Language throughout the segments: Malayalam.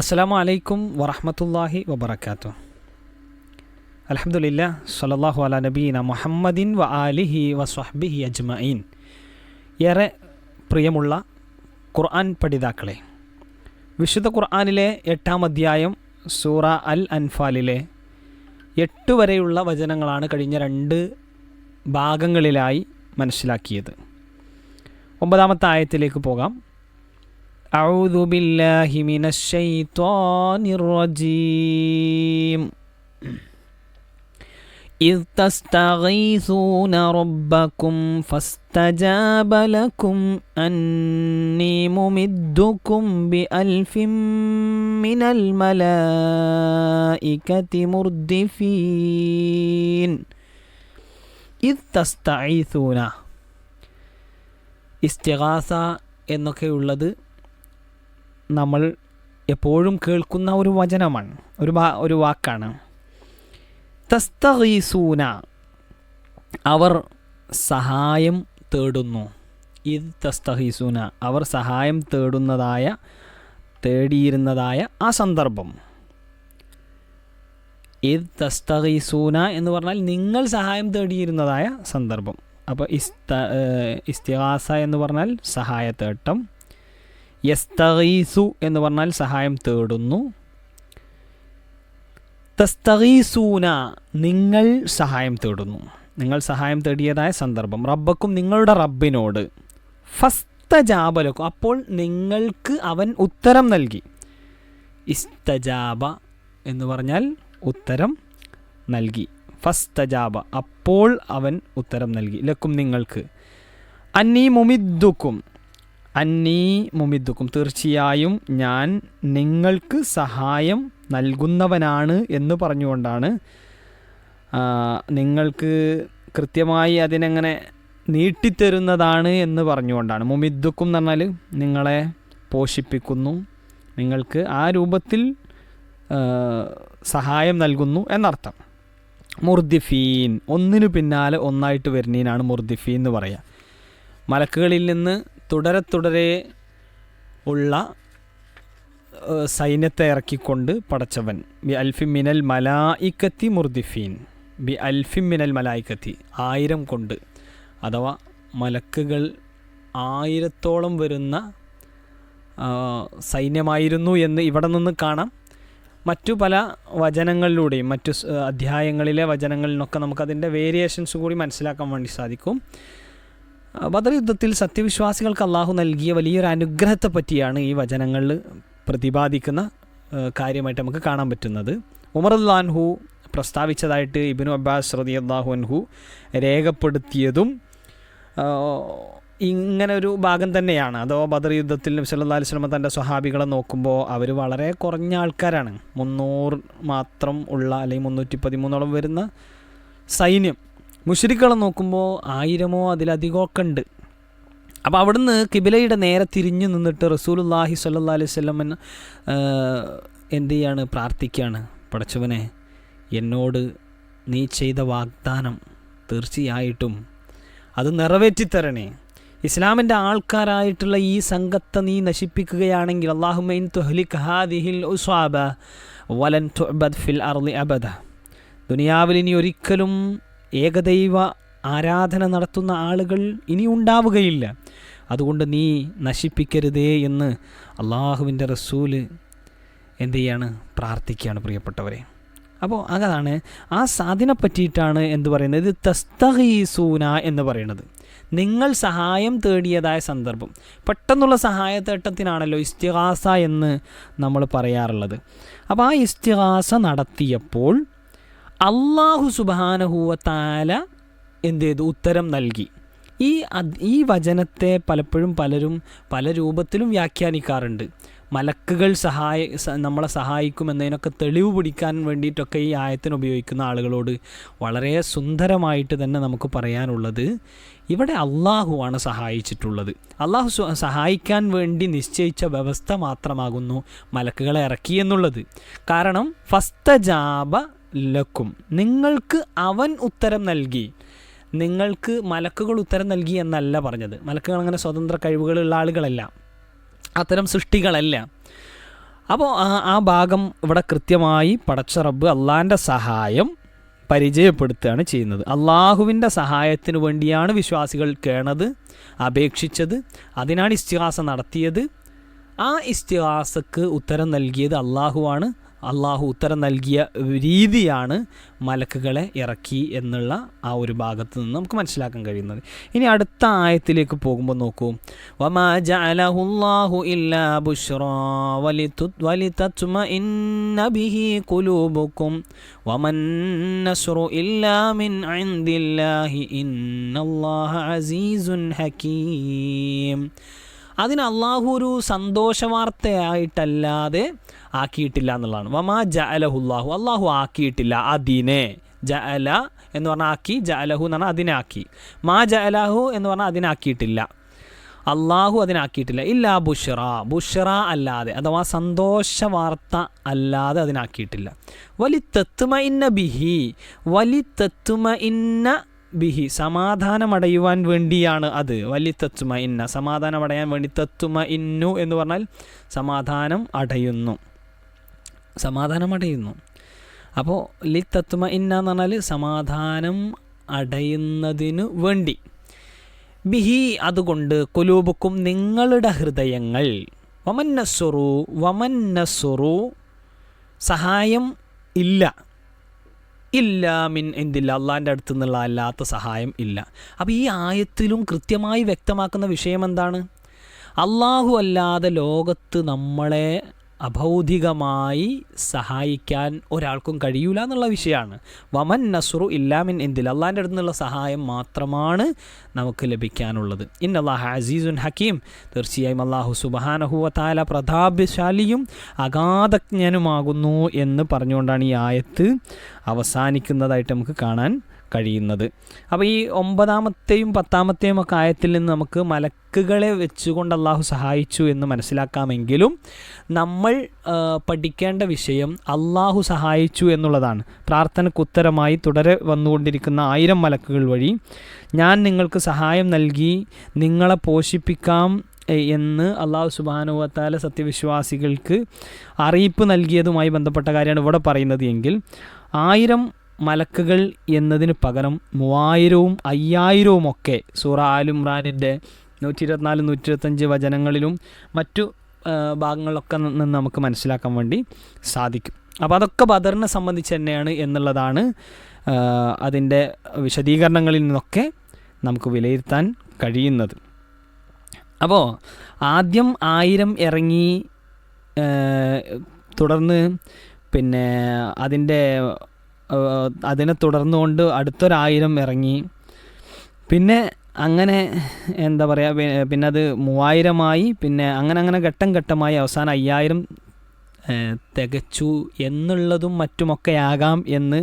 അസ്സലാമു വലൈക്കും വറഹമത്തല്ലാഹി വബർക്കാത്തു അലഹമുല്ല സലല്ലാഹു അല നബീന മുഹമ്മദിൻ വ ആലിഹി വസ്വഹ്ബിഹി അജ്മഈൻ. ഏറെ പ്രിയമുള്ള ഖുർആൻ പഠിതാക്കളെ വിശുദ്ധ ഖുർആനിലെ എട്ടാം അധ്യായം സൂറ അൽ അൻഫാലിലെ എട്ട് വരെയുള്ള വചനങ്ങളാണ് കഴിഞ്ഞ രണ്ട് ഭാഗങ്ങളിലായി മനസ്സിലാക്കിയത്. ഒമ്പതാമത്തെ ആയത്തിലേക്ക് പോകാം. أعوذ بالله من الشيطان الرجيم إذ تستغيثون ربكم فاستجاب لكم أني ممدكم بألف من الملائكة مردفين إذ تستعيثون ഇസ്തിഗാസ എന്നൊക്കെയുള്ളത് നമ്മൾ എപ്പോഴും കേൾക്കുന്ന ഒരു വചനമാണ് ഒരു ഒരു വാക്കാണ്. തസ്തീസൂന അവർ സഹായം തേടുന്നു. ഇത് തസ്തഹീസൂന അവർ സഹായം തേടുന്നതായ തേടിയിരുന്നതായ ആ സന്ദർഭം. ഇത് തസ്തഹീസൂന എന്ന് പറഞ്ഞാൽ നിങ്ങൾ സഹായം തേടിയിരുന്നതായ സന്ദർഭം. അപ്പോൾ ഇസ്ത ഇസ്തിഹാസ എന്ന് പറഞ്ഞാൽ സഹായത്തേട്ടം യസ്തഗീസു എന്ന് പറഞ്ഞാൽ സഹായം തേടുന്നു. തസ്തഗീസൂന നിങ്ങൾ സഹായം തേടുന്നു. നിങ്ങൾ സഹായം തേടിയതായ സന്ദർഭം. റബ്ബക്കും നിങ്ങളുടെ റബ്ബിനോട് ഫസ്തജാബലക്കും അപ്പോൾ നിങ്ങൾക്ക് അവൻ ഉത്തരം നൽകി. ഇസ്തജാബ എന്ന് പറഞ്ഞാൽ ഉത്തരം നൽകി. ഫസ്തജാബ അപ്പോൾ അവൻ ഉത്തരം നൽകി. ലക്കും നിങ്ങൾക്ക്. അന്നീ മുമിദ്ദുക്കും അന്നീ മുമിദ്ദുക്കും തീർച്ചയായും ഞാൻ നിങ്ങൾക്ക് സഹായം നൽകുന്നവനാണ് എന്ന് പറഞ്ഞുകൊണ്ടാണ് നിങ്ങൾക്ക് കൃത്യമായി അതിനെങ്ങനെ നീട്ടിത്തരുന്നതാണ് എന്ന് പറഞ്ഞുകൊണ്ടാണ്. മുമിദ്ദുക്കും എന്ന് പറഞ്ഞാൽ നിങ്ങളെ പോഷിപ്പിക്കുന്നു നിങ്ങൾക്ക് ആ രൂപത്തിൽ സഹായം നൽകുന്നു എന്നർത്ഥം. മുർദിഫീൻ ഒന്നിനു പിന്നാലെ ഒന്നായിട്ട് വരുന്നതിനാണ് മുർദിഫീൻ എന്ന് പറയുക മലക്കുകളിൽ നിന്ന് തുടരെ തുടരെ ഉള്ള സൈന്യത്തെ ഇറക്കിക്കൊണ്ട് പടച്ചവൻ ബി അൽഫി മിനൽ മലായിക്കത്തി മുർദിഫീൻ ബി അൽഫി മിനൽ മലായിക്കത്തി ആയിരം കൊണ്ട് അഥവാ മലക്കുകൾ ആയിരത്തോളം വരുന്ന സൈന്യമായിരുന്നു എന്ന് ഇവിടെ നിന്ന് കാണാം. മറ്റു പല വചനങ്ങളിലൂടെയും മറ്റു അധ്യായങ്ങളിലെ വചനങ്ങളിലൊക്കെ നമുക്കതിന്റെ വേരിയേഷൻസ് കൂടി മനസ്സിലാക്കാൻ വേണ്ടി സാധിക്കും. ബദർ യുദ്ധത്തിൽ സത്യവിശ്വാസികൾക്ക് അള്ളാഹു നൽകിയ വലിയൊരു അനുഗ്രഹത്തെ പറ്റിയാണ് ഈ വചനങ്ങളിൽ പ്രതിപാദിക്കുന്ന കാര്യമായിട്ട് നമുക്ക് കാണാൻ പറ്റുന്നത്. ഉമർ അള്ളാൻഹു പ്രസ്താവിച്ചതായിട്ട് ഇബിനു അബ്ബാസ് റതി അള്ളാഹു അൻഹു രേഖപ്പെടുത്തിയതും ഇങ്ങനെ ഒരു ഭാഗം തന്നെയാണ്. അതോ ബദർ യുദ്ധത്തിൽ നബി സല്ലാ അലൈഹി സ്വലമ തന്റെ സ്വഹാബികളെ നോക്കുമ്പോൾ അവർ വളരെ കുറഞ്ഞ ആൾക്കാരാണ്. മുന്നൂറ് മാത്രം ഉള്ള അല്ലെങ്കിൽ മുന്നൂറ്റി പതിമൂന്നോളം വരുന്ന സൈന്യം. മുഷരിക്കളെ നോക്കുമ്പോൾ ആയിരമോ അതിലധികമോ ഒക്കെ ഉണ്ട്. അപ്പോൾ അവിടുന്ന് കിബിലയുടെ നേരെ തിരിഞ്ഞു നിന്നിട്ട് റസൂലുല്ലാഹി സല്ലാ അലൈഹി സ്വലമൻ എന്ത് ചെയ്യാണ്? പ്രാർത്ഥിക്കുകയാണ് പടച്ചവനെ എന്നോട് നീ ചെയ്ത വാഗ്ദാനം തീർച്ചയായിട്ടും അത് നിറവേറ്റിത്തരണേ. ഇസ്ലാമിന്റെ ആൾക്കാരായിട്ടുള്ള ഈ സംഘത്തെ നീ നശിപ്പിക്കുകയാണെങ്കിൽ അള്ളാഹുമൈൻ ഹാദിഹിൽ ഉസ്വാബ ഫിൽ അബദ. ദുനിയാവിൽ ഇനി ഒരിക്കലും ഏകദൈവ ആരാധന നടത്തുന്ന ആളുകൾ ഇനി ഉണ്ടാവുകയില്ല. അതുകൊണ്ട് നീ നശിപ്പിക്കരുതേ എന്ന് അള്ളാഹുവിന്റെ റസൂൽ എന്ത് ചെയ്യാണ് പ്രാർത്ഥിക്കുകയാണ് പ്രിയപ്പെട്ടവരെ. അപ്പോൾ അതാണ് ആ സാധനെ പറ്റിയിട്ടാണ് എന്ത് പറയുന്നത്? തസ്തഹീസൂന എന്ന് പറയുന്നത്. നിങ്ങൾ സഹായം തേടിയതായ സന്ദർഭം. പെട്ടെന്നുള്ള സഹായത്തേട്ടത്തിനാണല്ലോ ഇസ്തിഹാസ എന്ന് നമ്മൾ പറയാറുള്ളത്. അപ്പോൾ ആ ഇസ്തിഹാസ നടത്തിയപ്പോൾ അള്ളാഹു സുബാനഹൂവത്താല എന്ത് ചെയ്തു ഉത്തരം നൽകി. ഈ ഈ വചനത്തെ പലപ്പോഴും പലരും പല രൂപത്തിലും വ്യാഖ്യാനിക്കാറുണ്ട്. മലക്കുകൾ സഹായ നമ്മളെ സഹായിക്കുമെന്നതിനൊക്കെ തെളിവ് പിടിക്കാൻ വേണ്ടിയിട്ടൊക്കെ ഈ ആയത്തിന് ഉപയോഗിക്കുന്ന ആളുകളോട് വളരെ സുന്ദരമായിട്ട് തന്നെ നമുക്ക് പറയാനുള്ളത് ഇവിടെ അള്ളാഹുവാണ് സഹായിച്ചിട്ടുള്ളത്. അള്ളാഹു സഹായിക്കാൻ വേണ്ടി നിശ്ചയിച്ച വ്യവസ്ഥ മാത്രമാകുന്നു മലക്കുകളെ ഇറക്കി എന്നുള്ളത്. കാരണം ഫസ്തജാബ ലക്കും. നിങ്ങൾക്ക് അവൻ ഉത്തരം നൽകി. നിങ്ങൾക്ക് മലക്കുകൾ ഉത്തരം നൽകി എന്നല്ല പറഞ്ഞത്. മലക്കുകൾ അങ്ങനെ സ്വതന്ത്ര കഴിവുകളുള്ള ആളുകളല്ല. അത്തരം സൃഷ്ടികളല്ല. അപ്പോൾ ആ ഭാഗം ഇവിടെ കൃത്യമായി പടച്ച റബ്ബ് അള്ളാന്റെ സഹായം പരിചയപ്പെടുത്തുകയാണ് ചെയ്യുന്നത്. അള്ളാഹുവിന്റെ സഹായത്തിനു വേണ്ടിയാണ് വിശ്വാസികൾ കേണത് അപേക്ഷിച്ചത് അതിനാണ് ഇസ്തിഹാസ നടത്തിയത്. ആ ഇസ്തിഹാസക്ക് ഉത്തരം നൽകിയത് അള്ളാഹുവാണ്. അള്ളാഹു ഉത്തരം നൽകിയ രീതിയാണ് മലക്കുകളെ ഇറക്കി എന്നുള്ള ആ ഒരു ഭാഗത്ത് നിന്ന് നമുക്ക് മനസ്സിലാക്കാൻ കഴിയുന്നത്. ഇനി അടുത്ത ആയത്തിലേക്ക് പോകുമ്പോൾ നോക്കൂ. വമാ ജഅലഹുല്ലാഹു ഇല്ലാ ഹകീം. അതിന് അള്ളാഹു ഒരു സന്തോഷ വാർത്തയായിട്ടല്ലാതെ ആക്കിയിട്ടില്ല എന്നുള്ളതാണ്. വമാ ജഅലഹുല്ലാഹു അള്ളാഹു ആക്കിയിട്ടില്ല അതിനെ ജഅല എന്ന് പറഞ്ഞാൽ ആക്കി ജഅലഹു എന്ന് പറഞ്ഞാൽ അതിനാക്കി മാ ജഅലഹു എന്ന് പറഞ്ഞാൽ അതിനാക്കിയിട്ടില്ല അള്ളാഹു അതിനാക്കിയിട്ടില്ല ഇല്ല ബുഷറ ബുഷറ അല്ലാതെ അഥവാ സന്തോഷ വാർത്ത അല്ലാതെ അതിനാക്കിയിട്ടില്ല വലി തത്തുമ ഇന്ന ബിഹി വലി തത്തുമ ഇന്ന ബിഹി. സമാധാനമടയുവാൻ വേണ്ടിയാണ് അത്. വലി തത്തുമ ഇന്ന സമാധാനമടയാൻ വേണ്ടി തത്തുമ ഇന്നു എന്ന് പറഞ്ഞാൽ സമാധാനം അടയുന്നു. സമാധാനം അടയുന്നു അപ്പോൾ ലി തത്വ ഇന്ന എന്ന് പറഞ്ഞാൽ സമാധാനം അടയുന്നതിനു വേണ്ടി. ബിഹി അതുകൊണ്ട് കുലൂബുക്കും നിങ്ങളുടെ ഹൃദയങ്ങൾ വമന്നസുറു വമന്നസുറു സഹായം ഇല്ല. ഇല്ല മിൻ എന്തില്ല അള്ളാന്റെ അടുത്തു നിന്നുള്ള അല്ലാത്ത സഹായം ഇല്ല. അപ്പോൾ ഈ ആയത്തിലും കൃത്യമായി വ്യക്തമാക്കുന്ന വിഷയം എന്താണ്? അള്ളാഹു അല്ലാതെ ലോകത്ത് നമ്മളെ അഭൗതികമായി സഹായിക്കാൻ ഒരാൾക്കും കഴിയൂല എന്നുള്ള വിഷയമാണ്. വമൻ നസുറു ഇല്ലാമിൻ എന്തിൽ അള്ളാന്റെ അടുത്ത് നിന്നുള്ള സഹായം മാത്രമാണ് നമുക്ക് ലഭിക്കാനുള്ളത്. ഇൻ അള്ളാഹ് അസീസുൻ ഹക്കീം. തീർച്ചയായും അള്ളാഹു സുബാനഹുവത്താല പ്രതാപ്യശാലിയും അഗാധജ്ഞനുമാകുന്നു എന്ന് പറഞ്ഞുകൊണ്ടാണ് ഈ ആയത്ത് അവസാനിക്കുന്നതായിട്ട് നമുക്ക് കാണാൻ കഴിയുന്നത്. അപ്പോൾ ഈ ഒമ്പതാമത്തെയും പത്താമത്തെയും ഒക്കെ ആയത്തിൽ നിന്ന് നമുക്ക് മലക്കുകളെ വെച്ചുകൊണ്ട് അള്ളാഹു സഹായിച്ചു എന്ന് മനസ്സിലാക്കാമെങ്കിലും നമ്മൾ പഠിക്കേണ്ട വിഷയം അള്ളാഹു സഹായിച്ചു എന്നുള്ളതാണ്. പ്രാർത്ഥനയ്ക്ക് ഉത്തരമായി തുടരെ വന്നുകൊണ്ടിരിക്കുന്ന ആയിരം മലക്കുകൾ വഴി ഞാൻ നിങ്ങൾക്ക് സഹായം നൽകി നിങ്ങളെ പോഷിപ്പിക്കാം എന്ന് അള്ളാഹു സുബാനുവത്താല സത്യവിശ്വാസികൾക്ക് അറിയിപ്പ് നൽകിയതുമായി ബന്ധപ്പെട്ട കാര്യമാണ് ഇവിടെ പറയുന്നത് എങ്കിൽ ആയിരം മലക്കുകൾ എന്നതിന് പകരം മൂവായിരവും അയ്യായിരവും ഒക്കെ സൂറ ആലുംറാനിന്റെ നൂറ്റി ഇരുപത്തിനാല് നൂറ്റി ഇരുപത്തഞ്ച് വചനങ്ങളിലും മറ്റു ഭാഗങ്ങളിലൊക്കെ നിന്ന് നമുക്ക് മനസ്സിലാക്കാൻ വേണ്ടി സാധിക്കും. അപ്പോൾ അതൊക്കെ ബദറിനെ സംബന്ധിച്ച് തന്നെയാണ് എന്നുള്ളതാണ് അതിന്റെ വിശദീകരണങ്ങളിൽ നിന്നൊക്കെ നമുക്ക് വിലയിരുത്താൻ കഴിയുന്നത്. അപ്പോൾ ആദ്യം ആയിരം ഇറങ്ങി തുടർന്ന് പിന്നെ അതിന്റെ അതിനെ തുടർന്നുകൊണ്ട് അടുത്തൊരായിരം ഇറങ്ങി. പിന്നെ അങ്ങനെ എന്താ പറയുക പിന്നെ അത് മൂവായിരമായി പിന്നെ അങ്ങനെ അങ്ങനെ ഘട്ടം ഘട്ടമായി അവസാനം അയ്യായിരം തികച്ചു എന്നുള്ളതും മറ്റുമൊക്കെ ആകാം എന്ന്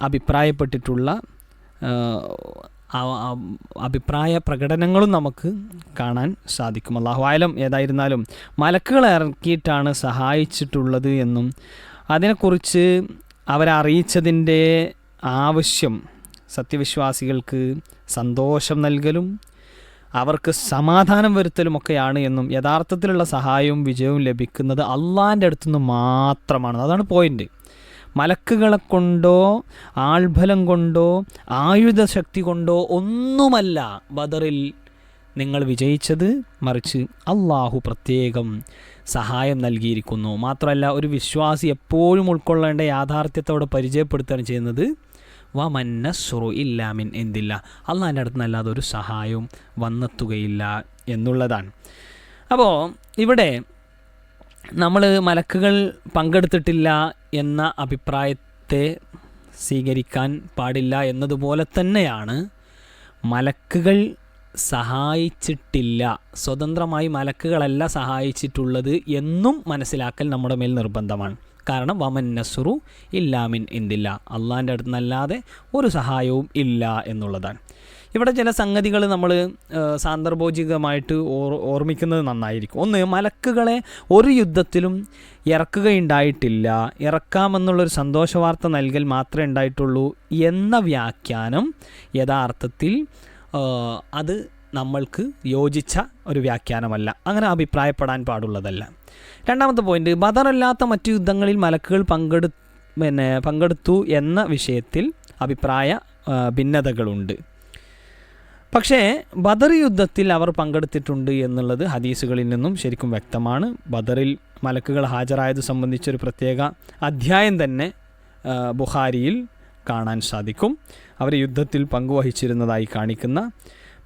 അഭിപ്രായപ്പെട്ടിട്ടുള്ള അഭിപ്രായ പ്രകടനങ്ങളും നമുക്ക് കാണാൻ സാധിക്കും. അള്ളാഹു ആയാലും ഏതായിരുന്നാലും മലക്കുകൾ ഇറക്കിയിട്ടാണ് സഹായിച്ചിട്ടുള്ളത് എന്നും അതിനെക്കുറിച്ച് അവരറിയിച്ചതിന്റെ ആവശ്യം സത്യവിശ്വാസികൾക്ക് സന്തോഷം നൽകലും അവർക്ക് സമാധാനം വരുത്തലുമൊക്കെയാണ് എന്നും യഥാർത്ഥത്തിലുള്ള സഹായവും വിജയവും ലഭിക്കുന്നത് അള്ളാന്റെ അടുത്തുനിന്ന് മാത്രമാണ്. അതാണ് പോയിന്റ് മലക്കുകളെ കൊണ്ടോ ആൾബലം കൊണ്ടോ ആയുധശക്തി കൊണ്ടോ ഒന്നുമല്ല ബദറിൽ നിങ്ങൾ വിജയിച്ചത് മറിച്ച് അള്ളാഹു പ്രത്യേകം സഹായം നൽകിയിരിക്കുന്നു. മാത്രമല്ല ഒരു വിശ്വാസി എപ്പോഴും ഉൾക്കൊള്ളേണ്ട യാഥാർത്ഥ്യത്തോടെ പരിചയപ്പെടുത്തുകയാണ് ചെയ്യുന്നത്. വ മന്നസ്റു ഇല്ലാമിൻ എന്തില്ല അള്ളാഹിന്റെ അടുത്ത് നല്ലാതെ ഒരു സഹായവും വന്നെത്തുകയില്ല എന്നുള്ളതാണ്. അപ്പോൾ ഇവിടെ നമ്മൾ മലക്കുകൾ പങ്കെടുത്തിട്ടില്ല എന്ന അഭിപ്രായത്തെ സ്വീകരിക്കാൻ പാടില്ല എന്നതുപോലെ തന്നെയാണ് മലക്കുകൾ സഹായിച്ചിട്ടില്ല. സ്വതന്ത്രമായി മലക്കുകളല്ല സഹായിച്ചിട്ടുള്ളത് എന്നും മനസ്സിലാക്കൽ നമ്മുടെ മേൽ നിർബന്ധമാണ്. കാരണം വമൻ നസുറു ഇല്ലാമിൻ എന്തില്ല അള്ളാന്റെ അടുത്ത് നിന്നല്ലാതെ ഒരു സഹായവും ഇല്ല എന്നുള്ളതാണ്. ഇവിടെ ചില സംഗതികൾ നമ്മൾ സാന്ദർഭോചികമായിട്ട് ഓർ ഓർമ്മിക്കുന്നത് നന്നായിരിക്കും. ഒന്ന് മലക്കുകളെ ഒരു യുദ്ധത്തിലും ഇറക്കുകയുണ്ടായിട്ടില്ല. ഇറക്കാമെന്നുള്ളൊരു സന്തോഷ വാർത്ത നൽകൽ മാത്രമേ ഉണ്ടായിട്ടുള്ളൂ എന്ന വ്യാഖ്യാനം യഥാർത്ഥത്തിൽ അത് നമ്മൾക്ക് യോജിച്ച ഒരു വ്യാഖ്യാനമല്ല. അങ്ങനെ അഭിപ്രായപ്പെടാൻ പാടുള്ളതല്ല. രണ്ടാമത്തെ പോയിന്റ് ബദറല്ലാത്ത മറ്റു യുദ്ധങ്ങളിൽ മലക്കുകൾ പങ്കെടു പിന്നെ പങ്കെടുത്തു എന്ന വിഷയത്തിൽ അഭിപ്രായ ഭിന്നതകളുണ്ട്. പക്ഷേ ബദർ യുദ്ധത്തിൽ അവർ പങ്കെടുത്തിട്ടുണ്ട് എന്നുള്ളത് ഹദീസുകളിൽ നിന്നും ശരിക്കും വ്യക്തമാണ്. ബദറിൽ മലക്കുകൾ ഹാജരായത് സംബന്ധിച്ചൊരു പ്രത്യേക അധ്യായം തന്നെ ബുഹാരിയിൽ കാണാൻ സാധിക്കും. അവർ യുദ്ധത്തിൽ പങ്കുവഹിച്ചിരുന്നതായി കാണിക്കുന്ന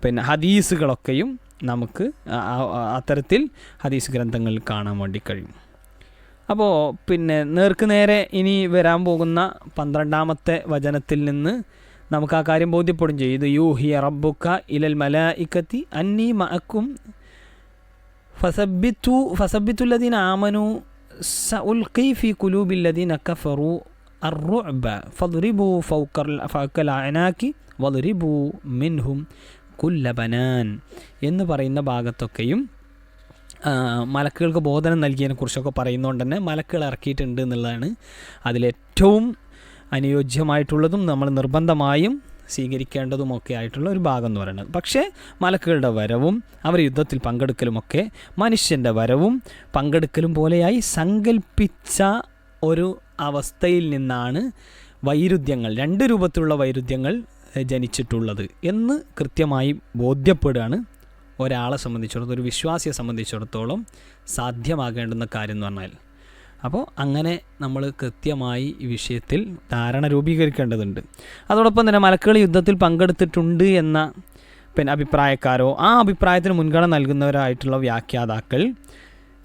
പിന്നെ ഹദീസുകളൊക്കെയും നമുക്ക് അത്തരത്തിൽ ഹദീസ് ഗ്രന്ഥങ്ങളിൽ കാണാൻ വേണ്ടി കഴിയും. അപ്പോൾ പിന്നെ നേർക്ക് നേരെ ഇനി വരാൻ പോകുന്ന പന്ത്രണ്ടാമത്തെ വചനത്തിൽ നിന്ന് നമുക്ക് ആ കാര്യം ബോധ്യപ്പെടും ചെയ്യും. ഇത് യൂ ഹി റബ്ബുക്ക ഇലൽ മല ഇക്കത്തി അന്നി മഅക്കും ഫസബിത്തു ഫസബിത്തുല്ലദീൻ ആമനു സ ഉൽ കൈഫി കുലൂബില്ലദീൻ കഫറു അറുഅബ ഫദ്രിബു ഫൗക്കർ ഫൗക്കൽ അനാക്കി വദറിബു മിൻഹും കുല്ലബനാൻ എന്ന് പറയുന്ന ഭാഗത്തൊക്കെയും മലക്കുകൾക്ക് ബോധനം നൽകിയതിനെക്കുറിച്ചൊക്കെ പറയുന്നതുകൊണ്ട് തന്നെ മലക്കുകൾ ഇറക്കിയിട്ടുണ്ട് എന്നുള്ളതാണ് അതിലേറ്റവും അനുയോജ്യമായിട്ടുള്ളതും നമ്മൾ നിർബന്ധമായും സ്വീകരിക്കേണ്ടതുമൊക്കെ ആയിട്ടുള്ള ഒരു ഭാഗം എന്ന് പറയുന്നത്. പക്ഷേ മലക്കുകളുടെ വരവും അവർ യുദ്ധത്തിൽ പങ്കെടുക്കലുമൊക്കെ മനുഷ്യന്റെ വരവും പങ്കെടുക്കലും പോലെയായി സങ്കല്പിച്ച ഒരു അവസ്ഥയിൽ നിന്നാണ് വൈരുദ്ധ്യങ്ങൾ രണ്ട് രൂപത്തിലുള്ള വൈരുദ്ധ്യങ്ങൾ ജനിച്ചിട്ടുള്ളത് എന്ന് കൃത്യമായി ബോധ്യപ്പെടുകയാണ് ഒരാളെ സംബന്ധിച്ചിടത്തോളം ഒരു വിശ്വാസിയെ സംബന്ധിച്ചിടത്തോളം സാധ്യമാകേണ്ടുന്ന കാര്യം എന്ന് പറഞ്ഞാൽ. അപ്പോൾ അങ്ങനെ നമ്മൾ കൃത്യമായി ഈ വിഷയത്തിൽ ധാരണ രൂപീകരിക്കേണ്ടതുണ്ട്. അതോടൊപ്പം തന്നെ മലക്കളി യുദ്ധത്തിൽ പങ്കെടുത്തിട്ടുണ്ട് എന്ന പിന്നെ അഭിപ്രായക്കാരോ ആ അഭിപ്രായത്തിന് മുൻഗണന നൽകുന്നവരായിട്ടുള്ള വ്യാഖ്യാതാക്കൾ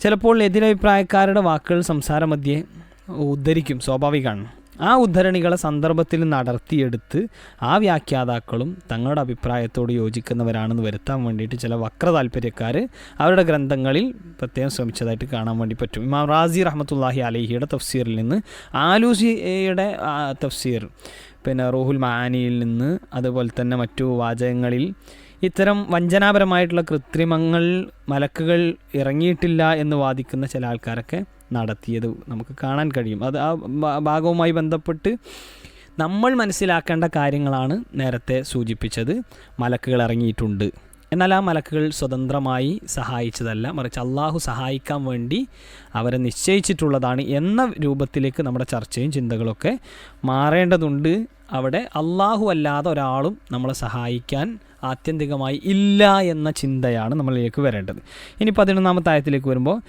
ചിലപ്പോൾ എതിരഭിപ്രായക്കാരുടെ വാക്കുകൾ സംസാരമധ്യേ ഉദ്ധരിക്കും സ്വാഭാവികമാണ്. ആ ഉദ്ധരണികളെ സന്ദർഭത്തിൽ നടത്തിയെടുത്ത് ആ വ്യാഖ്യാതാക്കളും തങ്ങളുടെ അഭിപ്രായത്തോട് യോജിക്കുന്നവരാണെന്ന് വരുത്താൻ വേണ്ടിയിട്ട് ചില വക്ര താല്പര്യക്കാർ അവരുടെ ഗ്രന്ഥങ്ങളിൽ പ്രത്യേകം ശ്രമിച്ചതായിട്ട് കാണാൻ വേണ്ടി പറ്റും. ഇമാം റാസി റഹമത്തുല്ലാഹി അലഹിയുടെ തഫ്സീറിൽ നിന്ന് ആലൂസിയുടെ തഫ്സീർ പിന്നെ റൂഹുൽ മാനിയിൽ നിന്ന് അതുപോലെ തന്നെ മറ്റു വാചകങ്ങളിൽ ഇത്തരം വഞ്ചനാപരമായിട്ടുള്ള കൃത്രിമങ്ങൾ മലക്കുകൾ ഇറങ്ങിയിട്ടില്ല എന്ന് വാദിക്കുന്ന ചില ആൾക്കാരൊക്കെ നടത്തിയത് നമുക്ക് കാണാൻ കഴിയും. അത് ആ ഭാഗവുമായി ബന്ധപ്പെട്ട് നമ്മൾ മനസ്സിലാക്കേണ്ട കാര്യങ്ങളാണ് നേരത്തെ സൂചിപ്പിച്ചത്. മലക്കുകൾ ഇറങ്ങിയിട്ടുണ്ട്. എന്നാൽ ആ മലക്കുകൾ സ്വതന്ത്രമായി സഹായിച്ചതല്ല. മറിച്ച് അള്ളാഹു സഹായിക്കാൻ വേണ്ടി അവരെ നിശ്ചയിച്ചിട്ടുള്ളതാണ് എന്ന രൂപത്തിലേക്ക് നമ്മുടെ ചർച്ചയും ചിന്തകളൊക്കെ മാറേണ്ടതുണ്ട്. അവിടെ അള്ളാഹു അല്ലാതെ ഒരാളും നമ്മളെ സഹായിക്കാൻ ആത്യന്തികമായി ഇല്ല എന്ന ചിന്തയാണ് നമ്മളിലേക്ക് വരേണ്ടത്. ഇനി പതിനൊന്നാമത്തെ ആയത്തിലേക്ക് വരുമ്പോൾ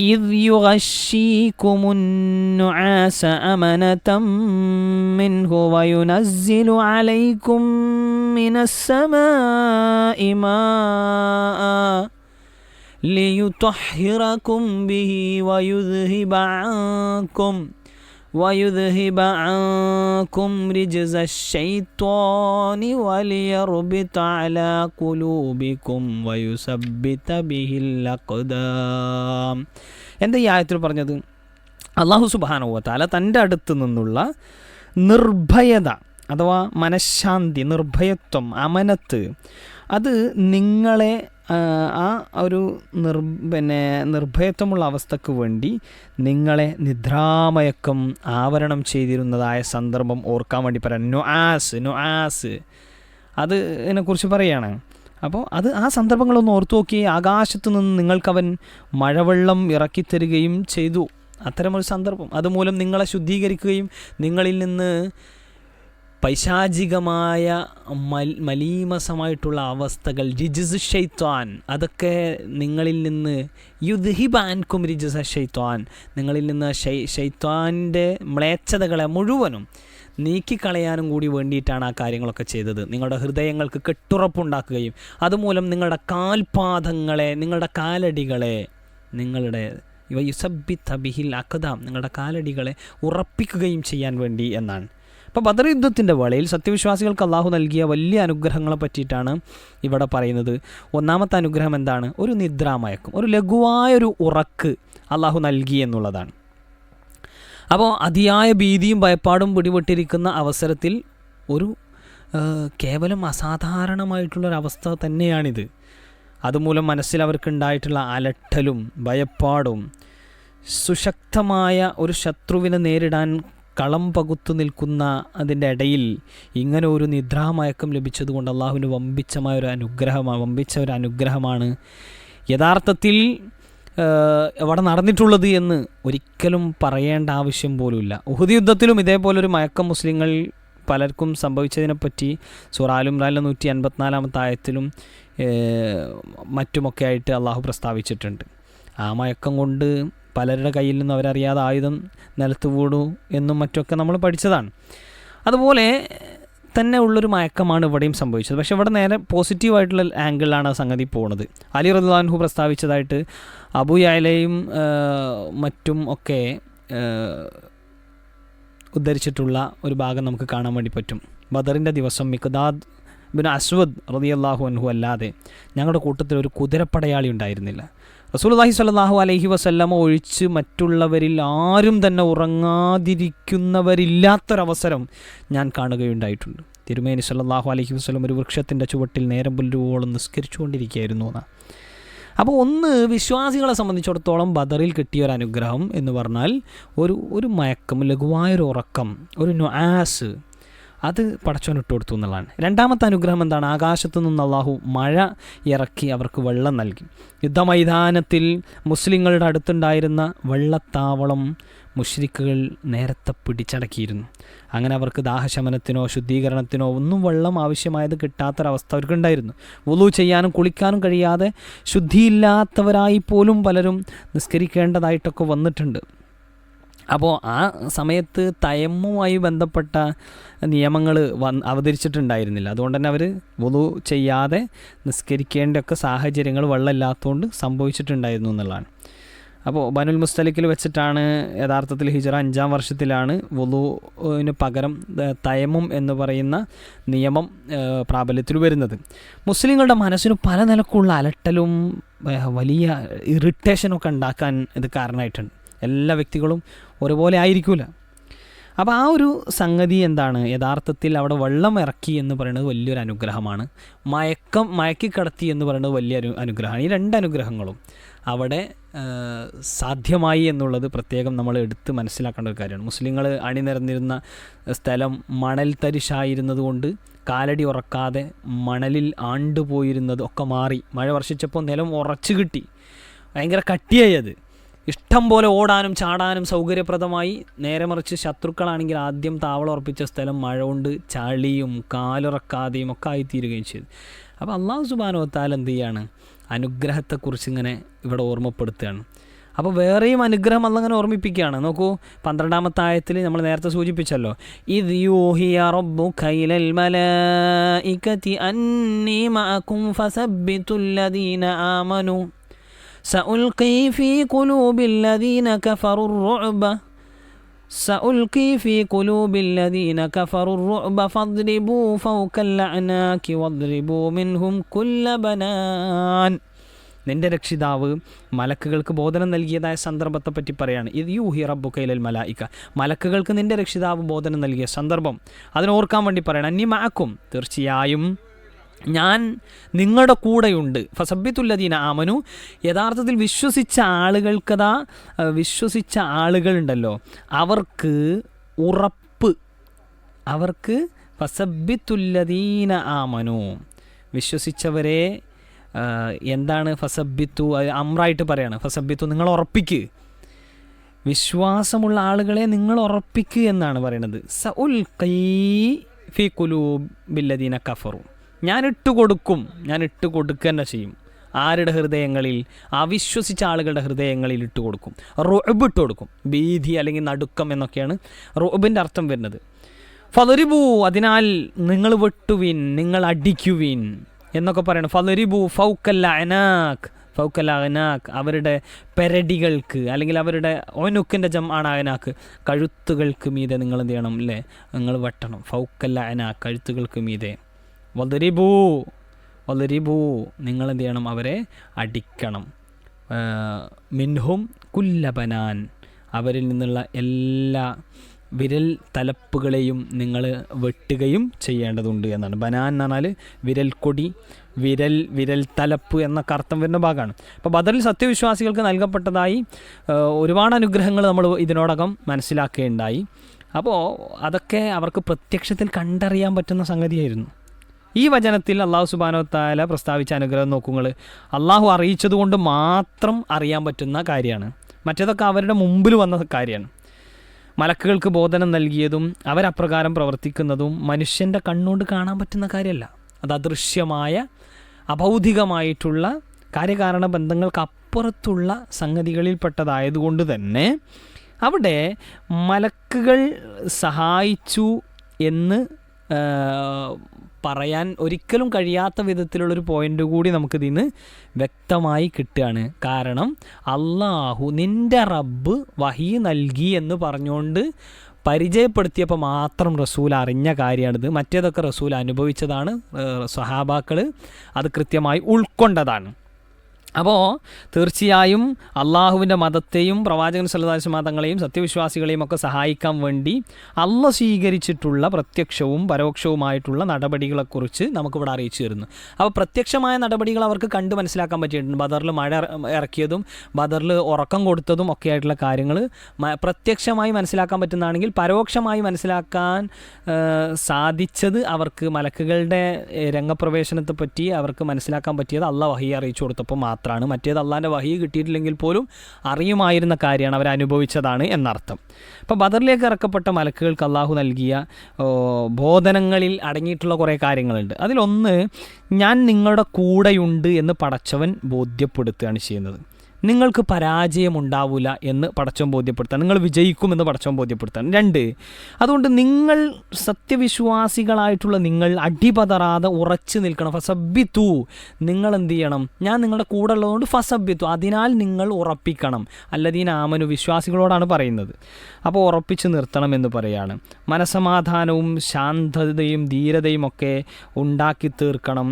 إذ يغشيكم النعاس أمنة منه وينزل عليكم من السماء ماء ليطهركم به ويذهب عنكم ويذهب عنكم رجز الشيطان وليربط على قلوبكم ويثبت به الأقدام എന്താ ഈ ആയത്തിൽ പറഞ്ഞത് അള്ളാഹു സുബാനുവത്താല തൻ്റെ അടുത്ത് നിന്നുള്ള നിർഭയത അഥവാ മനഃശാന്തി നിർഭയത്വം അമനത്ത് അത് നിങ്ങളെ ആ, ഒരു നിർ പിന്നെ നിർഭയത്വമുള്ള അവസ്ഥക്ക് വേണ്ടി നിങ്ങളെ നിദ്രാമയക്കം ആവരണം ചെയ്തിരുന്നതായ സന്ദർഭം ഓർക്കാൻ വേണ്ടി പറയാം. നൊആസ് നൊആസ്. അത് ഇതിനെക്കുറിച്ച് പറയുകയാണ് അപ്പോൾ അത് ആ സന്ദർഭങ്ങളൊന്ന് ഓർത്തു നോക്കി ആകാശത്ത് നിന്ന് നിങ്ങൾക്കവൻ മഴവെള്ളം ഇറക്കിത്തരികയും ചെയ്തു. അത്തരമൊരു സന്ദർഭം. അതുമൂലം നിങ്ങളെ ശുദ്ധീകരിക്കുകയും നിങ്ങളിൽ നിന്ന് പൈശാചികമായ മലീമസമായിട്ടുള്ള അവസ്ഥകൾ രിജിസ് ഷെയ്ത്വാൻ അതൊക്കെ നിങ്ങളിൽ നിന്ന് യുദ്ഹിബാൻകും രിജിസ ഷെയ്ത്വാൻ നിങ്ങളിൽ നിന്ന് ഷെയ് ഷെയ്ത്വാന്റെ മ്ലേച്ഛതകളെ മുഴുവനും നീക്കിക്കളയാനും കൂടി വേണ്ടിയിട്ടാണ് ആ കാര്യങ്ങളൊക്കെ ചെയ്തത്. നിങ്ങളുടെ ഹൃദയങ്ങൾക്ക് കെട്ടുറപ്പുണ്ടാക്കുകയും അതുമൂലം നിങ്ങളുടെ കാൽപാദങ്ങളെ നിങ്ങളുടെ കാലടികളെ നിങ്ങളുടെ ഇവ യുസബി ബിഹിൽ അക്കദാം നിങ്ങളുടെ കാലടികളെ ഉറപ്പിക്കുകയും ചെയ്യാൻ വേണ്ടി എന്നാണ്. അപ്പോൾ ബദർ യുദ്ധത്തിന്റെ വളയിൽ സത്യവിശ്വാസികൾക്ക് അള്ളാഹു നൽകിയ വലിയ അനുഗ്രഹങ്ങളെ പറ്റിയിട്ടാണ് ഇവിടെ പറയുന്നത്. ഒന്നാമത്തെ അനുഗ്രഹം എന്താണ്? ഒരു നിദ്രാമയക്കം ഒരു ലഘുവായൊരു ഉറക്ക് അള്ളാഹു നൽകി എന്നുള്ളതാണ്. അപ്പോൾ അതിയായ ഭീതിയും ഭയപ്പാടും പിടിപെട്ടിരിക്കുന്ന അവസരത്തിൽ ഒരു കേവലം അസാധാരണമായിട്ടുള്ളൊരവസ്ഥ തന്നെയാണിത്. അതുമൂലം മനസ്സിൽ അവർക്കുണ്ടായിട്ടുള്ള അലട്ടലും ഭയപ്പാടും സുശക്തമായ ഒരു ശത്രുവിനെ നേരിടാൻ കളം പകുത്തു നിൽക്കുന്ന അതിന്റെ ഇടയിൽ ഇങ്ങനെ ഒരു നിദ്രാമയക്കം ലഭിച്ചതുകൊണ്ട് അള്ളാഹുവിന് വമ്പിച്ചമായ ഒരു അനുഗ്രഹമാണ് വമ്പിച്ച ഒരു അനുഗ്രഹമാണ്. യഥാർത്ഥത്തിൽ അവിടെ നടന്നിട്ടുള്ളത് എന്ന് ഒരിക്കലും പറയേണ്ട ആവശ്യം പോലുമില്ല. ഉഹുദി യുദ്ധത്തിലും ഇതേപോലൊരു മയക്കം മുസ്ലിങ്ങൾ പലർക്കും സംഭവിച്ചതിനെപ്പറ്റി സൂറാലുംറാലിലെ നൂറ്റി അൻപത്തിനാലാമത്തെ ആയത്തിലും മറ്റുമൊക്കെ ആയിട്ട് അള്ളാഹു പ്രസ്താവിച്ചിട്ടുണ്ട്. ആ മയക്കം കൊണ്ട് പലരുടെ കയ്യിൽ നിന്ന് അവരറിയാതെ ആയുധം നിലത്ത് വീടു എന്നും മറ്റൊക്കെ നമ്മൾ പഠിച്ചതാണ്. അതുപോലെ തന്നെ ഉള്ളൊരു മയക്കമാണ് ഇവിടെയും സംഭവിച്ചത്. പക്ഷേ ഇവിടെ നേരെ പോസിറ്റീവായിട്ടുള്ള ആംഗിളിലാണ് ആ സംഗതി പോണത്. അലി റദ്ദാൻഹു പ്രസ്താവിച്ചതായിട്ട് അബു യാലയും മറ്റും ഒക്കെ ഉദ്ധരിച്ചിട്ടുള്ള ഒരു ഭാഗം നമുക്ക് കാണാൻ വേണ്ടി പറ്റും. ബദറിന്റെ ദിവസം മിക്ദാദ് ബിൻ അസ്വദ് റതിയല്ലാഹു അൻഹു അല്ലാതെ ഞങ്ങളുടെ കൂട്ടത്തിൽ ഒരു കുതിരപ്പടയാളി ഉണ്ടായിരുന്നില്ല. റസൂലുള്ളാഹി സ്വല്ലല്ലാഹു അലഹി വസല്ലമ ഒഴിച്ച് മറ്റുള്ളവരിൽ ആരും തന്നെ ഉറങ്ങാതിരിക്കുന്നവരില്ലാത്തൊരവസരം ഞാൻ കാണുകയുണ്ടായിട്ടുണ്ട്. തിരുമേനി സല്ലാഹു അലഹി വസ്ലം ഒരു വൃക്ഷത്തിന്റെ ചുവട്ടിൽ നേരം പുല്ലുവോളം നിസ്കരിച്ചുകൊണ്ടിരിക്കുകയായിരുന്നു എന്നാ. അപ്പോൾ ഒന്ന് വിശ്വാസികളെ സംബന്ധിച്ചിടത്തോളം ബദറിൽ കിട്ടിയ ഒരു അനുഗ്രഹം എന്ന് പറഞ്ഞാൽ ഒരു ഒരു മയക്കം ലഘുവായൊരു ഉറക്കം ഒരു നുആസ് അത് പടച്ചോൻ ഇട്ട് കൊടുത്തു എന്നുള്ളതാണ്. രണ്ടാമത്തെ അനുഗ്രഹം എന്താണ്? ആകാശത്തു നിന്ന് അള്ളാഹു മഴ ഇറക്കി അവർക്ക് വെള്ളം നൽകി. യുദ്ധമൈതാനത്തിൽ മുസ്ലിങ്ങളുടെ അടുത്തുണ്ടായിരുന്ന വെള്ളത്താവളം മുഷ്രിക്കുകൾ നേരത്തെ പിടിച്ചടക്കിയിരുന്നു. അങ്ങനെ അവർക്ക് ദാഹശമനത്തിനോ ശുദ്ധീകരണത്തിനോ ഒന്നും വെള്ളം ആവശ്യമായത് കിട്ടാത്തൊരവസ്ഥ അവർക്കുണ്ടായിരുന്നു. വുളു ചെയ്യാനും കുളിക്കാനും കഴിയാതെ ശുദ്ധിയില്ലാത്തവരായി പോലും പലരും നിസ്കരിക്കേണ്ടതായിട്ടൊക്കെ വന്നിട്ടുണ്ട്. അപ്പോൾ ആ സമയത്ത് തയമ്മുമായി ബന്ധപ്പെട്ട നിയമങ്ങൾ വന്ന് അവതരിച്ചിട്ടുണ്ടായിരുന്നില്ല. അതുകൊണ്ട് തന്നെ അവർ വുളു ചെയ്യാതെ നിസ്കരിക്കേണ്ടൊക്കെ സാഹചര്യങ്ങൾ വെള്ളമില്ലാത്തതുകൊണ്ട് സംഭവിച്ചിട്ടുണ്ടായിരുന്നു എന്നുള്ളതാണ്. അപ്പോൾ ബനുൽ മുസ്തലിക്കിൽ വെച്ചിട്ടാണ് യഥാർത്ഥത്തിൽ ഹിജറ അഞ്ചാം വർഷത്തിലാണ് വുളുവിന് പകരം തയമും എന്ന് പറയുന്ന നിയമം പ്രാബല്യത്തിൽ വരുന്നത്. മുസ്ലിങ്ങളുടെ മനസ്സിന് പല നിലക്കുള്ള അലട്ടലും വലിയ ഇറിറ്റേഷനൊക്കെ ഉണ്ടാക്കാൻ ഇത് കാരണമായിട്ടുണ്ട് എല്ലാ വ്യക്തികളും ഒരുപോലെ ആയിരിക്കില്ല അപ്പോൾ ആ ഒരു സംഗതി എന്താണ്? യഥാർത്ഥത്തിൽ അവിടെ വെള്ളം ഇറക്കി എന്ന് പറയുന്നത് വലിയൊരു അനുഗ്രഹമാണ്. മയക്കം മയക്കിക്കടത്തി എന്ന് പറയുന്നത് വലിയ അനു അനുഗ്രഹമാണ്. ഈ രണ്ട് അനുഗ്രഹങ്ങളും അവിടെ സാധ്യമായി എന്നുള്ളത് പ്രത്യേകം നമ്മൾ എടുത്ത് മനസ്സിലാക്കേണ്ട ഒരു കാര്യമാണ്. മുസ്ലിങ്ങൾ അണിനിരന്നിരുന്ന സ്ഥലം മണൽ തരിശായിരുന്നത് കൊണ്ട് കാലടി ഉറക്കാതെ മണലിൽ ആണ്ടുപോയിരുന്നത് ഒക്കെ മാറി. മഴ വർഷിച്ചപ്പോൾ നിലം ഉറച്ചു കിട്ടി. ഭയങ്കര കട്ടിയായി അത്. ഇഷ്ടം പോലെ ഓടാനും ചാടാനും സൗകര്യപ്രദമായി നേരെ മറിച്ച് ശത്രുക്കളാണെങ്കിൽ ആദ്യം താവളം ഉറപ്പിച്ച സ്ഥലം മഴ കൊണ്ട് ചളിയും കാലുറക്കാതെയും ഒക്കെ ആയിത്തീരുകയും ചെയ്തു. അപ്പോൾ അള്ളാഹു സുബാനോത്താൽ എന്ത് ചെയ്യാണ്? അനുഗ്രഹത്തെക്കുറിച്ച് ഇങ്ങനെ ഇവിടെ ഓർമ്മപ്പെടുത്തുകയാണ്. അപ്പോൾ വേറെയും അനുഗ്രഹം അല്ലങ്ങനെ ഓർമ്മിപ്പിക്കുകയാണ്. നോക്കൂ പന്ത്രണ്ടാമത്തെ ആയത്തിൽ നമ്മൾ നേരത്തെ സൂചിപ്പിച്ചല്ലോ. ഇത് യൂഹിയ മഅകും سألقي في قلوب الذين كفروا الرعب سألقي في قلوب الذين كفروا الرعب فاضربوا فوق الأعناق واضربوا منهم كل بنان നിന്റെ രക്ഷിതാവ് മലക്കുകൾക്ക് ബോധനം നൽകിയതായ സന്ദർഭത്തെപ്പറ്റി പറയാണ് ഇത് യൂഹി റബ്ബു കൈലൽ മലായിക്ക മലക്കുകൾക്ക് നിന്റെ രക്ഷിതാവ് ബോധനം നൽകിയ സന്ദർഭം അതിനോർക്കാൻ വേണ്ടി പറയണം അന്യമാക്കും തീർച്ചയായും ഞാൻ നിങ്ങളുടെ കൂടെയുണ്ട്. ഫസബിത്തുല്ലദീന ആമനു. യഥാർത്ഥത്തിൽ വിശ്വസിച്ച ആളുകൾക്കതാ വിശ്വസിച്ച ആളുകളുണ്ടല്ലോ. അവർക്ക് ഉറപ്പ്. അവർക്ക് ഫസബിത്തുല്ലദീന ആമനു. വിശ്വസിച്ചവരെ എന്താണ് ഫസബിത്തു അമ്രായിട്ട് പറയാണ്. ഫസബിത്തു നിങ്ങൾ ഉറപ്പിക്ക്. വിശ്വാസമുള്ള ആളുകളെ നിങ്ങൾ ഉറപ്പിക്ക് എന്നാണ് പറയുന്നത്. സ ഉൽ കൈ ഫി കുലൂബില്ലദീന കഫറു. ഞാൻ ഇട്ട് കൊടുക്കും ഞാൻ ഇട്ട് കൊടുക്കുക തന്നെ ചെയ്യും. ആരുടെ ഹൃദയങ്ങളിൽ? അവിശ്വസിച്ച ആളുകളുടെ ഹൃദയങ്ങളിൽ ഇട്ട് കൊടുക്കും റൊബ് ഇട്ട് കൊടുക്കും ഭീതി അല്ലെങ്കിൽ നടുക്കം എന്നൊക്കെയാണ് റൊബിന്റെ അർത്ഥം വരുന്നത്. ഫലരിബു അതിനാൽ നിങ്ങൾ വെട്ടുവിൻ നിങ്ങൾ അടിക്കുവിൻ എന്നൊക്കെ പറയണം. ഫലരിബു ഫൗക്കല്ല അനാഖ് ഫൗക്കല്ല അനാഖ് അവരുടെ പെരടികൾക്ക് അല്ലെങ്കിൽ അവരുടെ ഒനുക്കിന്റെ ജം ആണ് അനാക്ക് കഴുത്തുകൾക്ക് മീതെ നിങ്ങൾ എന്ത് ചെയ്യണം അല്ലേ നിങ്ങൾ വെട്ടണം. ഫൗക്കല്ല അനാഖ് കഴുത്തുകൾക്ക് മീതെ. വലരിബൂ വലരിബൂ നിങ്ങൾ എന്ത് ചെയ്യണം? അവരെ അടിക്കണം. മിൻഹും കുല്ലബനാൻ. അവരിൽ നിന്നുള്ള എല്ലാ വിരൽ തലപ്പുകളെയും നിങ്ങൾ വെട്ടുകയും ചെയ്യേണ്ടതുണ്ട് എന്നാണ്. ബനാൻ എന്ന് പറഞ്ഞാൽ വിരൽ കൊടി വിരൽ വിരൽ തലപ്പ് എന്നൊക്കെ അർത്ഥം വരുന്ന ഭാഗമാണ്. അപ്പോൾ ബദറിൽ സത്യവിശ്വാസികൾക്ക് നൽകപ്പെട്ടതായി ഒരുപാട് അനുഗ്രഹങ്ങൾ നമ്മൾ ഇതിനോടകം മനസ്സിലാക്കുകയുണ്ടായി അപ്പോൾ അതൊക്കെ അവർക്ക് പ്രത്യക്ഷത്തിൽ കണ്ടറിയാൻ പറ്റുന്ന സംഗതിയായിരുന്നു. ഈ വചനത്തിൽ അള്ളാഹു സുബാനോ താല പ്രസ്താവിച്ച അനുഗ്രഹം നോക്കുങ്ങൾ അള്ളാഹു അറിയിച്ചതുകൊണ്ട് മാത്രം അറിയാൻ പറ്റുന്ന കാര്യമാണ്. മറ്റേതൊക്കെ അവരുടെ മുമ്പിൽ വന്ന കാര്യമാണ്. മലക്കുകൾക്ക് ബോധനം നൽകിയതും അവരപ്രകാരം പ്രവർത്തിക്കുന്നതും മനുഷ്യന്റെ കണ്ണുകൊണ്ട് കാണാൻ പറ്റുന്ന കാര്യമല്ല. അത് അദൃശ്യമായ അഭൗതികമായിട്ടുള്ള കാര്യകാരണ ബന്ധങ്ങൾക്ക് അപ്പുറത്തുള്ള സംഗതികളിൽപ്പെട്ടതായതുകൊണ്ട് തന്നെ അവിടെ മലക്കുകൾ സഹായിച്ചു എന്ന് പറയാൻ ഒരിക്കലും കഴിയാത്ത വിധത്തിലുള്ളൊരു പോയിന്റ് കൂടി നമുക്കിതിൽ നിന്ന് വ്യക്തമായി കിട്ടുകയാണ്. കാരണം അള്ളാഹു നിന്റെ റബ്ബ് വഹി നൽകി എന്ന് പറഞ്ഞുകൊണ്ട് പരിചയപ്പെടുത്തിയപ്പോൾ മാത്രം റസൂൽ അറിഞ്ഞ കാര്യമാണിത്. മറ്റേതൊക്കെ റസൂൽ അനുഭവിച്ചതാണ് സഹാബാക്കൾ അത് കൃത്യമായി ഉൾക്കൊണ്ടതാണ്. അപ്പോൾ തീർച്ചയായും അള്ളാഹുവിന്റെ മതത്തെയും പ്രവാചകൻ സല്ലാസ് മതങ്ങളെയും സത്യവിശ്വാസികളെയും ഒക്കെ സഹായിക്കാൻ വേണ്ടി അള്ള സ്വീകരിച്ചിട്ടുള്ള പ്രത്യക്ഷവും പരോക്ഷവുമായിട്ടുള്ള നടപടികളെക്കുറിച്ച് നമുക്കിവിടെ അറിയിച്ചു തരുന്നു. അപ്പോൾ പ്രത്യക്ഷമായ നടപടികൾ അവർക്ക് കണ്ട് മനസ്സിലാക്കാൻ പറ്റിയിട്ടുണ്ട്. ബദറിൽ മഴ ഇറക്കിയതും ബദറിൽ ഉറക്കം കൊടുത്തതും ഒക്കെ ആയിട്ടുള്ള കാര്യങ്ങൾ പ്രത്യക്ഷമായി മനസ്സിലാക്കാൻ പറ്റുന്നതാണെങ്കിൽ പരോക്ഷമായി മനസ്സിലാക്കാൻ സാധിച്ചത് അവർക്ക് മലക്കുകളുടെ രംഗപ്രവേശനത്തെ പറ്റി അവർക്ക് മനസ്സിലാക്കാൻ പറ്റിയത് അള്ള വഹി അറിയിച്ചു കൊടുത്തപ്പോൾ മാത്രമാണ്. മറ്റേത് അള്ളാന്റെ വഹി കിട്ടിയിട്ടില്ലെങ്കിൽ പോലും അറിയുമായിരുന്ന കാര്യമാണ് അവർ അനുഭവിച്ചതാണ് എന്നർത്ഥം. അപ്പോൾ ബദറിലേക്ക് ഇറക്കപ്പെട്ട മലക്കുകൾക്ക് അള്ളാഹു നൽകിയ ബോധനങ്ങളിൽ അടങ്ങിയിട്ടുള്ള കുറേ കാര്യങ്ങളുണ്ട്. അതിലൊന്ന് ഞാൻ നിങ്ങളുടെ കൂടെയുണ്ട് എന്ന് പടച്ചവൻ ബോധ്യപ്പെടുത്തുകയാണ് ചെയ്യുന്നത്. നിങ്ങൾക്ക് പരാജയമുണ്ടാവില്ല എന്ന് പടച്ചവൻ ബോധ്യപ്പെടുത്താൻ നിങ്ങൾ വിജയിക്കുമെന്ന് പടച്ചവൻ ബോധ്യപ്പെടുത്താൻ. രണ്ട് അതുകൊണ്ട് നിങ്ങൾ സത്യവിശ്വാസികളായിട്ടുള്ള നിങ്ങൾ അടിപതറാതെ ഉറച്ചു നിൽക്കണം. ഫസബിത്തു നിങ്ങൾ എന്ത് ചെയ്യണം ഞാൻ നിങ്ങളുടെ കൂടെ ഉള്ളതുകൊണ്ട് ഫസബിത്തു അതിനാൽ നിങ്ങൾ ഉറപ്പിക്കണം. അല്ലതീന ആമനു വിശ്വാസികളോടാണ് പറയുന്നത്. അപ്പോൾ ഉറപ്പിച്ച് നിർത്തണം എന്ന് പറയുകയാണ് മനസമാധാനവും ശാന്തതയും ധീരതയും ഒക്കെ ഉണ്ടാക്കി തീർക്കണം.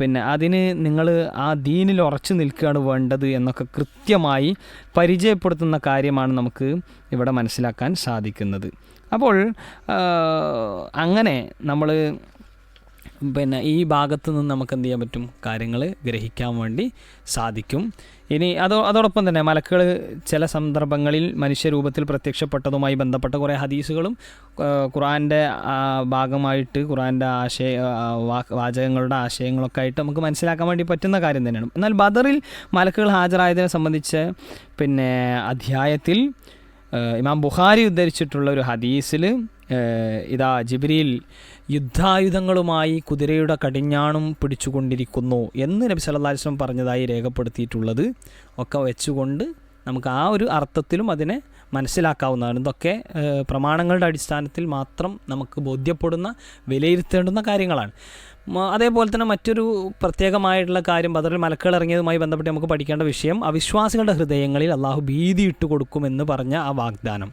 പിന്നെ അതിന് നിങ്ങൾ ആ ദീനിൽ ഉറച്ചു നിൽക്കുകയാണ് വേണ്ടത് എന്നൊക്കെ കൃത്യമായി പരിചയപ്പെടുത്തുന്ന കാര്യമാണ് നമുക്ക് ഇവിടെ മനസ്സിലാക്കാൻ സാധിക്കുന്നത്. അപ്പോൾ അങ്ങനെ നമ്മൾ പിന്നെ ഈ ഭാഗത്ത് നിന്ന് നമുക്ക് എന്ത് ചെയ്യാൻ പറ്റും? കാര്യങ്ങൾ ഗ്രഹിക്കാൻ വേണ്ടി സാധിക്കും. ഇനി അതോ അതോടൊപ്പം തന്നെ മലക്കുകൾ ചില സന്ദർഭങ്ങളിൽ മനുഷ്യരൂപത്തിൽ പ്രത്യക്ഷപ്പെട്ടതുമായി ബന്ധപ്പെട്ട കുറേ ഹദീസുകളും ഖുറാന്റെ ഭാഗമായിട്ട് ഖുറാന്റെ ആശയ വാചകങ്ങളുടെ ആശയങ്ങളൊക്കെ ആയിട്ട് നമുക്ക് മനസ്സിലാക്കാൻ വേണ്ടി പറ്റുന്ന കാര്യം തന്നെയാണ്. എന്നാൽ ബദറിൽ മലക്കുകൾ ഹാജരായതിനെ സംബന്ധിച്ച് പിന്നെ അധ്യായത്തിൽ ഇമാം ബുഖാരി ഉദ്ധരിച്ചിട്ടുള്ള ഒരു ഹദീസിൽ ഇതാ ജിബ്രീൽ യുദ്ധായുധങ്ങളുമായി കുതിരയുടെ കടിഞ്ഞാണും പിടിച്ചുകൊണ്ടിരിക്കുന്നു എന്ന് നബി വസല്ലം പറഞ്ഞതായി രേഖപ്പെടുത്തിയിട്ടുള്ളത്. ഒക്കെ വെച്ചുകൊണ്ട് നമുക്ക് ആ ഒരു അർത്ഥത്തിലും അതിനെ മനസ്സിലാക്കാവുന്നതാണ്. ഇതൊക്കെ പ്രമാണങ്ങളുടെ അടിസ്ഥാനത്തിൽ മാത്രം നമുക്ക് ബോധ്യപ്പെടുന്ന വിലയിരുത്തേണ്ടുന്ന കാര്യങ്ങളാണ്. അതേപോലെ തന്നെ മറ്റൊരു പ്രത്യേകമായിട്ടുള്ള കാര്യം ബദറിൽ മലക്കുകൾ ഇറങ്ങിയതുമായി ബന്ധപ്പെട്ട് നമുക്ക് പഠിക്കേണ്ട വിഷയം അവിശ്വാസികളുടെ ഹൃദയങ്ങളിൽ അള്ളാഹു ഭീതി ഇട്ടുകൊടുക്കുമെന്ന് പറഞ്ഞ ആ വാഗ്ദാനം.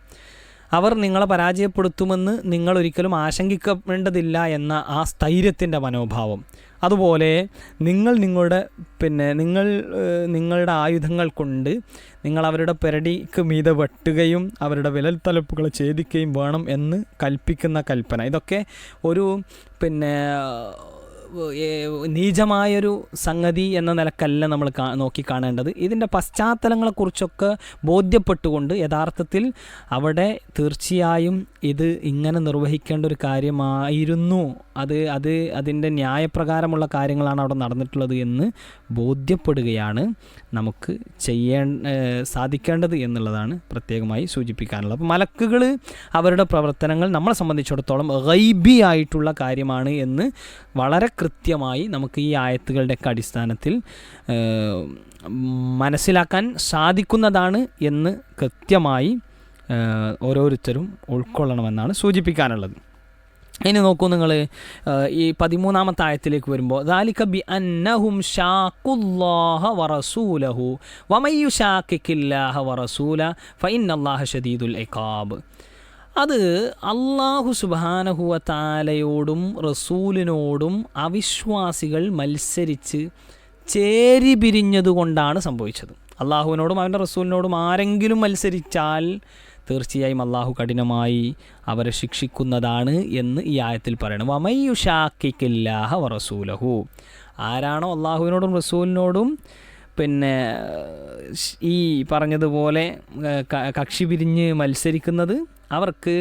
അവർ നിങ്ങളെ പരാജയപ്പെടുത്തുമെന്ന് നിങ്ങൾ ഒരിക്കലും ആശങ്കിക്കേണ്ടതില്ല എന്ന ആ സ്ഥൈര്യത്തിന്റെ മനോഭാവം. അതുപോലെ നിങ്ങൾ നിങ്ങളുടെ പിന്നെ നിങ്ങൾ നിങ്ങളുടെ ആയുധങ്ങൾ കൊണ്ട് നിങ്ങൾ അവരുടെ പെരടിക്ക് മീതെ വെട്ടുകയും അവരുടെ വിരൽ തലപ്പുകൾ ഛേദിക്കുകയും വേണം എന്ന് കൽപ്പിക്കുന്ന കൽപ്പന. ഇതൊക്കെ ഒരു പിന്നെ നീചമായൊരു സംഗതി എന്ന നിലക്കല്ല നമ്മൾ നോക്കി കാണേണ്ടത്. ഇതിന്റെ പശ്ചാത്തലങ്ങളെക്കുറിച്ചൊക്കെ ബോധ്യപ്പെട്ടുകൊണ്ട് യഥാർത്ഥത്തിൽ അവിടെ തീർച്ചയായും ഇത് ഇങ്ങനെ നിർവഹിക്കേണ്ട ഒരു കാര്യമായിരുന്നു. അത് അത് അതിന്റെ ന്യായപ്രകാരമുള്ള കാര്യങ്ങളാണ് അവിടെ നടന്നിട്ടുള്ളത് എന്ന് ബോധ്യപ്പെടുകയാണ് നമുക്ക് ചെയ്യേ സാധിക്കേണ്ടത് എന്നുള്ളതാണ് പ്രത്യേകമായി സൂചിപ്പിക്കാനുള്ളത്. അപ്പോൾ മലക്കുകൾ അവരുടെ പ്രവർത്തനങ്ങൾ നമ്മളെ സംബന്ധിച്ചിടത്തോളം ഗൈബി ആയിട്ടുള്ള കാര്യമാണ് എന്ന് വളരെ കൃത്യമായി നമുക്ക് ഈ ആയത്തുകളുടെയൊക്കെ അടിസ്ഥാനത്തിൽ മനസ്സിലാക്കാൻ സാധിക്കുന്നതാണ് എന്ന് കൃത്യമായി ഓരോരുത്തരും ഉൾക്കൊള്ളണമെന്നാണ് സൂചിപ്പിക്കാനുള്ളത്. ഇനി നോക്കൂ നിങ്ങൾ ഈ പതിമൂന്നാമത്തെ ആയത്തിലേക്ക് വരുമ്പോൾ ദാലിക ബി അന്നഹും വറസൂലഹു വറസൂല ഷദീദുൽ അത് അള്ളാഹു സുബാനഹുവ താലയോടും റസൂലിനോടും അവിശ്വാസികൾ മത്സരിച്ച് ചേരി പിരിഞ്ഞതുകൊണ്ടാണ് സംഭവിച്ചത്. അള്ളാഹുവിനോടും അവന്റെ റസൂലിനോടും ആരെങ്കിലും മത്സരിച്ചാൽ തീർച്ചയായും അള്ളാഹു കഠിനമായി അവരെ ശിക്ഷിക്കുന്നതാണ് എന്ന് ഈ ആയത്തിൽ പറയണം. വമയ്യുഷാക്കില്ലാഹ വറസൂലഹു. ആരാണോ അള്ളാഹുവിനോടും റസൂലിനോടും പിന്നെ ഈ പറഞ്ഞതുപോലെ കക്ഷി പിരിഞ്ഞ് മത്സരിക്കുന്നത് അവർക്ക്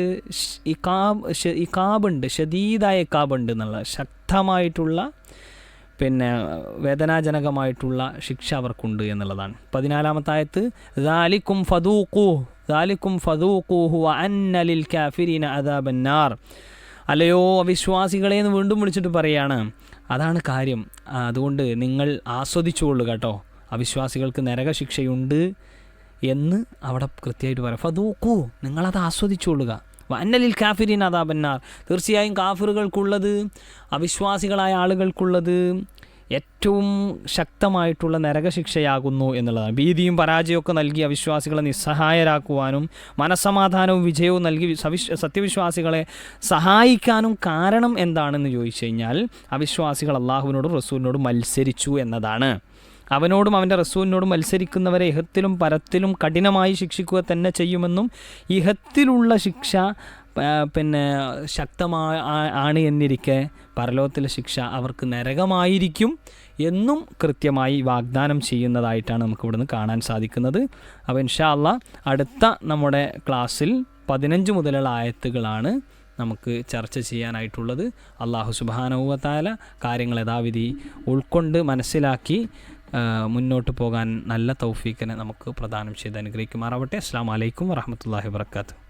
ഇക്കാബ് ഇക്കാബുണ്ട് ഷദീദായ ഇക്കാബുണ്ട് എന്നുള്ള ശക്തമായിട്ടുള്ള പിന്നെ വേദനാജനകമായിട്ടുള്ള ശിക്ഷ അവർക്കുണ്ട് എന്നുള്ളതാണ്. പതിനാലാമത്തായത്ത് ദാലിക്കും ഫദൂഖു ദാലിക്കും ഫദൂഖൂഹു അന്നലിൽ കാഫിരീന അദാബന്നാർ അല്ലയോ അവിശ്വാസികളെ എന്ന് വീണ്ടും വിളിച്ചിട്ട് പറയാണ്. അതാണ് കാര്യം. അതുകൊണ്ട് നിങ്ങൾ ആസ്വദിച്ചുകൊള്ളു കേട്ടോ. അവിശ്വാസികൾക്ക് നരകശിക്ഷയുണ്ട് എന്ന് അവിടെ കൃത്യമായിട്ട് പറയാം. ഫദൂക്കു നിങ്ങളത് ആസ്വദിച്ചുകൊള്ളുക വന്നലിൽ കാഫിരീൻ അതാപന്നാർ തീർച്ചയായും കാഫിറുകൾക്കുള്ളത് അവിശ്വാസികളായ ആളുകൾക്കുള്ളത് ഏറ്റവും ശക്തമായിട്ടുള്ള നരകശിക്ഷയാകുന്നു എന്നുള്ളതാണ്. ഭീതിയും പരാജയമൊക്കെ നൽകി അവിശ്വാസികളെ നിസ്സഹായരാക്കുവാനും മനസ്സമാധാനവും വിജയവും നൽകി സവിശ് സത്യവിശ്വാസികളെ സഹായിക്കാനും കാരണം എന്താണെന്ന് ചോദിച്ചു കഴിഞ്ഞാൽ അവിശ്വാസികൾ അള്ളാഹുവിനോടും റസൂലിനോടും മത്സരിച്ചു എന്നതാണ്. അവനോടും അവന്റെ റസൂലിനോടും മത്സരിക്കുന്നവരെ ഇഹത്തിലും പരത്തിലും കഠിനമായി ശിക്ഷിക്കുക തന്നെ ചെയ്യുമെന്നും ഇഹത്തിലുള്ള ശിക്ഷ പിന്നെ ശക്തമായ ആണ് എന്നിരിക്കെ പരലോകത്തിലെ ശിക്ഷ അവർക്ക് നരകമായിരിക്കും എന്നും കൃത്യമായി വാഗ്ദാനം ചെയ്യുന്നതായിട്ടാണ് നമുക്ക് ഇവിടുന്ന് കാണാൻ സാധിക്കുന്നത്. അപ്പോൾ ഇൻഷാ അള്ളാ അടുത്ത നമ്മുടെ ക്ലാസ്സിൽ പതിനഞ്ച് മുതലുള്ള ആയത്തുകളാണ് നമുക്ക് ചർച്ച ചെയ്യാനായിട്ടുള്ളത്. അള്ളാഹു സുബാനവുവത്താല കാര്യങ്ങൾ യഥാവിധി ഉൾക്കൊണ്ട് മനസ്സിലാക്കി മുന്നോട്ട് പോകാൻ നല്ല തൗഫീഖിനെ നമുക്ക് പ്രദാനം ചെയ്ത് അനുഗ്രഹിക്കുമാറാവട്ടെ. അസ്സാം വലൈക്കും വറഹമത്തല്ലാഹി വർക്കാത്തു